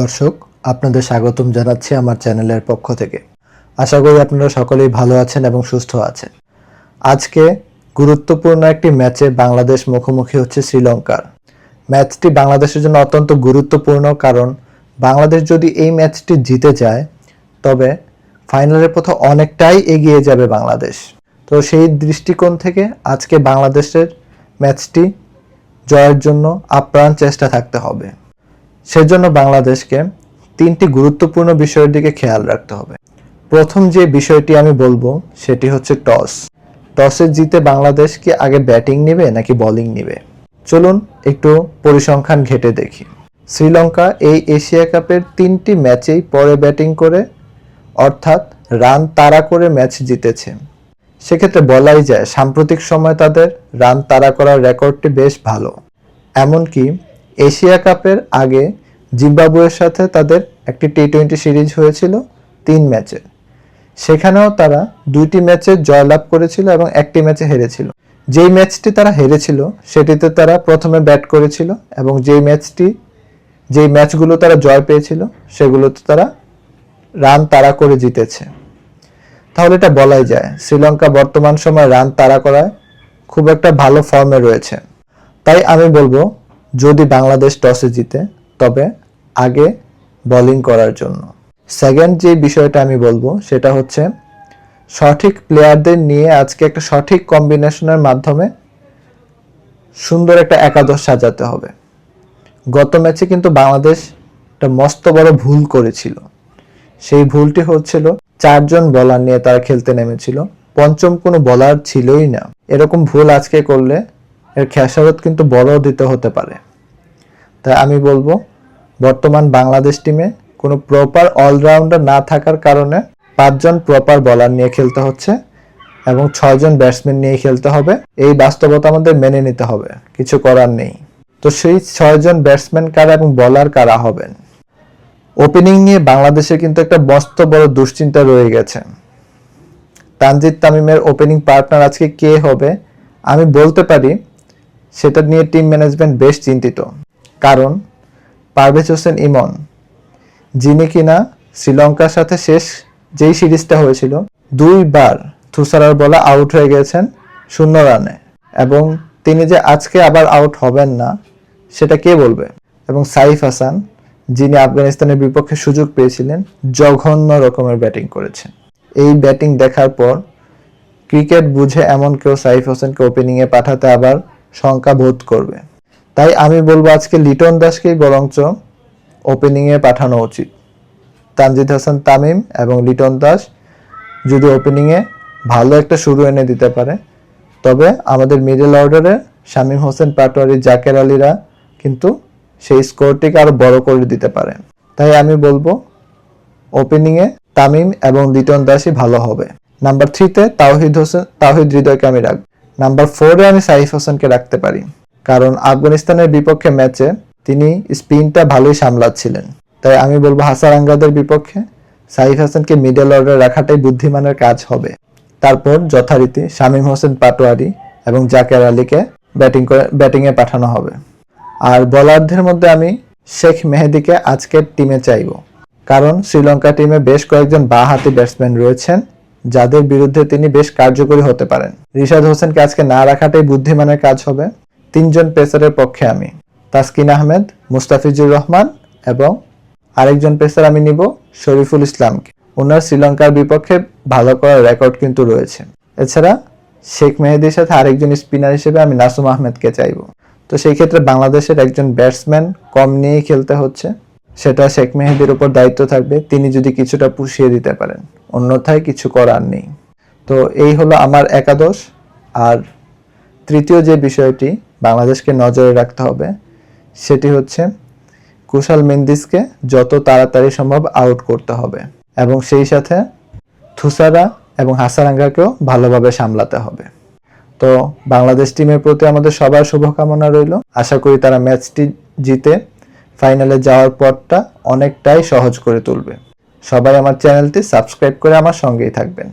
দর্শক, আপনাদের স্বাগতম জানাচ্ছি আমার চ্যানেলের পক্ষ থেকে। আশা করি আপনারা সকলেই ভালো আছেন এবং সুস্থ আছেন। আজকে গুরুত্বপূর্ণ একটি ম্যাচে বাংলাদেশ মুখোমুখি হচ্ছে শ্রীলঙ্কার। ম্যাচটি বাংলাদেশের জন্য অত্যন্ত গুরুত্বপূর্ণ কারণ, বাংলাদেশ যদি এই ম্যাচটি জিতে যায়, তবে ফাইনালের পথে অনেকটাই এগিয়ে যাবে বাংলাদেশ। তো সেই দৃষ্টিকোণ থেকে আজকে বাংলাদেশের ম্যাচটি জয়ের জন্য আপ্রাণ চেষ্টা থাকতে হবে। সেজন্য বাংলাদেশকে তিনটি গুরুত্বপূর্ণ বিষয়ের দিকে খেয়াল রাখতে হবে। প্রথম যে বিষয়টি আমি বলব, সেটি হচ্ছে টস। টসে জিতে বাংলাদেশ কি আগে ব্যাটিং নেবে নাকি বোলিং নেবে? চলুন একটু পরিসংখ্যান ঘেটে দেখি। শ্রীলঙ্কা এই এশিয়া কাপের তিনটি ম্যাচেই পরে ব্যাটিং করে, অর্থাৎ রান তাড়া করে ম্যাচ জিতেছে। সেক্ষেত্রে বলাই যায়, সাম্প্রতিক সময় তাদের রান তাড়া করার রেকর্ডটি বেশ ভালো। এমনকি এশিয়া কাপের আগে জিম্বাবুয়ের সাথে তাদের একটি টি টোয়েন্টি সিরিজ হয়েছিল, তিন ম্যাচে। সেখানেও তারা দুইটি ম্যাচে জয়লাভ করেছিল এবং একটি ম্যাচে হেরেছিল। যেই ম্যাচটি তারা হেরেছিল, সেটিতে তারা প্রথমে ব্যাট করেছিল এবং যেই ম্যাচটি, যেই ম্যাচগুলো তারা জয় পেয়েছিল, সেগুলোতে তারা রান তাড়া করে জিতেছে। তাহলে এটা বলাই যায়, শ্রীলঙ্কা বর্তমান সময় রান তাড়া করায় খুব একটা ভালো ফর্মে রয়েছে। তাই আমি বলব যদি বাংলাদেশ টসে জিতে, তবে আগে বোলিং করার জন্য। সেকেন্ড যে বিষয়টা আমি বলব, সেটা হচ্ছে সঠিক প্লেয়ারদের নিয়ে আজকে একটা সঠিক কম্বিনেশনের মাধ্যমে সুন্দর একটা একাদশ সাজাতে হবে। গত ম্যাচে কিন্তু বাংলাদেশ একটা মস্ত বড় ভুল করেছিল। সেই ভুলটি হচ্ছিল চারজন বলার নিয়ে তারা খেলতে নেমেছিল। পঞ্চম কোনো বলার ছিলই না। এরকম ভুল আজকে করলে এর খেসারত কিন্তু বড় দিতে হতে পারে। তাই আমি বলব, বর্তমান বাংলাদেশ টিমে কোনো প্রপার অলরাউন্ডার না থাকার কারণে পাঁচজন প্রপার বলার নিয়ে খেলতে হচ্ছে এবং ছয়জন ব্যাটসম্যান নিয়ে খেলতে হবে। এই বাস্তবতা আমাদের মেনে নিতে হবে, কিছু করার নেই। তো সেই ছয়জন ব্যাটসম্যান কারা এবং বলার কারা হবেন? ওপেনিং নিয়ে বাংলাদেশের কিন্তু একটা মস্ত বড় দুশ্চিন্তা রয়ে গেছে। তানজিদ তামিমের ওপেনিং পার্টনার আজকে কে হবে, আমি বলতে পারি সেটা নিয়ে টিম ম্যানেজমেন্ট বেশ চিন্তিত। কারণ, পারভেজ হোসেন ইমন, যিনি কিনা শ্রীলঙ্কার সাথে শেষ যেই সিরিজটা হয়েছিল, দুইবার থুসারার বলা আউট হয়ে গেছেন শূন্য রানে। এবং তিনি যে আজকে আবার আউট হবেন না, সেটা কে বলবে? এবং সাইফ হাসান, যিনি আফগানিস্তানের বিপক্ষে সুযোগ পেয়েছিলেন, জঘন্য রকমের ব্যাটিং করেছেন। এই ব্যাটিং দেখার পর ক্রিকেট বুঝে এমন কেউ সাইফ হোসেনকে ওপেনিংয়ে পাঠাতে আবার শঙ্কা বোধ করবে। তাই আমি বলব আজকে লিটন দাসকেই বরঞ্চ ওপেনিংয়ে পাঠানো উচিত। তানজিদ হাসান তামিম এবং লিটন দাস যদি ওপেনিংয়ে ভালো একটা শুরু এনে দিতে পারে, তবে আমাদের মিডল অর্ডারে শামীম হোসেন পাটোয়ারি, জাকের আলীরা কিন্তু সেই স্কোরটিকে আরও বড় করে দিতে পারে। তাই আমি বলব ওপেনিংয়ে তামিম এবং লিটন দাসই ভালো হবে। নাম্বার থ্রিতে তাওহিদ হোসেন তাওহিদ হৃদয়কে আমি রাখব। নাম্বার ফোরে আমি সাইফ হোসেনকে রাখতে পারি। কারণ আফগানিস্তানের বিপক্ষে ম্যাচে তিনি স্পিনটা ভালোই সামলাচ্ছিলেন। তাই আমি বলব হাসার আঙ্গাদের বিপক্ষে সাইফ হাসানকে মিডল অর্ডার রাখাটাই বুদ্ধিমানের কাজ হবে। তারপর যথারীতি শামীম হোসেন পাটোয়ারি এবং জাকের আলীকে ব্যাটিং করে, ব্যাটিংয়ে পাঠানো হবে। আর বোলারদের মধ্যে আমি শেখ মেহেদিকে আজকের টিমে চাইব। কারণ শ্রীলঙ্কা টিমে বেশ কয়েকজন বাঁহাতি ব্যাটসম্যান রয়েছেন। যাদের বিরুদ্ধে তিনি বেশ কার্যকরী হতে পারেন। রিশাদ হোসেনকে আজকে না রাখাটাই বুদ্ধিমানের কাজ হবে। তিনজন পেসারের পক্ষে আমি। তাসকিন আহমেদ, মুস্তাফিজুর রহমান এবং আরেকজন পেসার আমি নিব, শরীফুল ইসলামকে। ওনার শ্রীলঙ্কার বিপক্ষে ভালো করার রেকর্ড কিন্তু রয়েছে। এছাড়া শেখ মেহেদির সাথে আরেকজন স্পিনার হিসেবে আমি নাসুম আহমেদকে চাইব। তো সেই ক্ষেত্রে বাংলাদেশের একজন ব্যাটসম্যান কম নিয়েই খেলতে হচ্ছে। সেটা শেখ মেহেদির উপর দায়িত্ব থাকবে। তিনি যদি কিছুটা পুষিয়ে দিতে পারেন। অন্যথায় কিছু করার নেই। তো এই হলো আমার একাদশ। আর তৃতীয় যে বিষয়টি বাংলাদেশকে নজরে রাখতে হবে, সেটি হচ্ছে কুশাল মেন্দিসকে যত তাড়াতাড়ি সম্ভব আউট করতে হবে এবং সেই সাথে থুসারা এবং হাসারাঙ্গাকেও ভালোভাবে সামলাতে হবে। তো বাংলাদেশ টিমের প্রতি আমাদের সবার শুভকামনা রইল। আশা করি তারা ম্যাচটি জিতে ফাইনালে যাওয়ার পথটা অনেকটাই সহজ করে তুলবে। সবাই আমার চ্যানেলটি সাবস্ক্রাইব করে আমার সঙ্গেই থাকবেন।